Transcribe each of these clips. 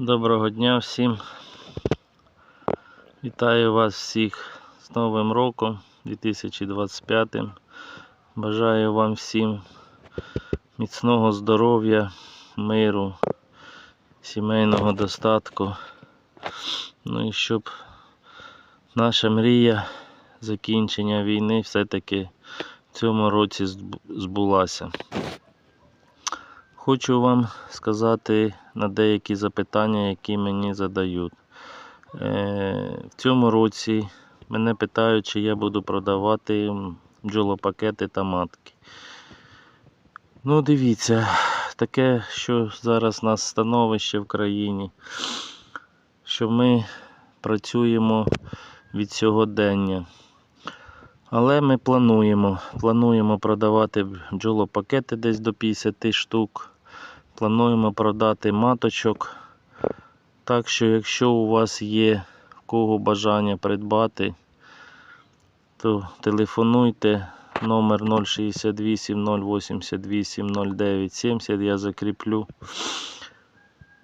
Доброго дня всім. Вітаю вас всіх з Новим роком 2025. Бажаю вам всім міцного здоров'я, миру, сімейного достатку. Ну і щоб наша мрія закінчення війни все-таки в цьому році збулася. Хочу вам сказати на деякі запитання, які мені задають. Е, В цьому році мене питають, чи я буду продавати бджолопакети та матки. Ну, дивіться, таке, що зараз у нас становище в країні, що ми працюємо від сьогодення. Але ми плануємо. Плануємо продавати бджолопакети десь до 50 штук. Плануємо продати маточок. Так що, якщо у вас є в кого бажання придбати, то телефонуйте номер 068 088 09 70 я закріплю.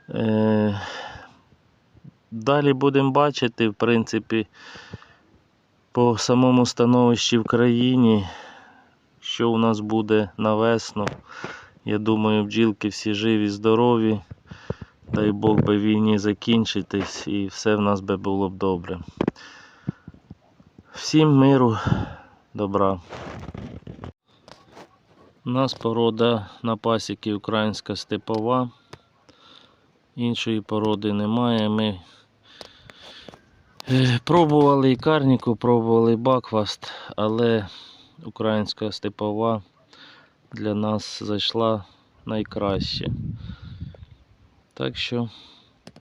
Е, Далі будемо бачити, в принципі, по самому становищі в країні, що у нас буде на весну. Я думаю, бджілки всі живі, здорові. Дай Бог би війні закінчитись і все в нас би було б добре. Всім миру, добра. У нас порода на пасіки українська степова. Іншої породи немає. Ми е, пробували і карніку, пробували бакваст, але українська степова для нас зайшла найкраще. Так що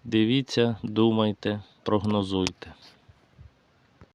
дивіться, думайте, прогнозуйте.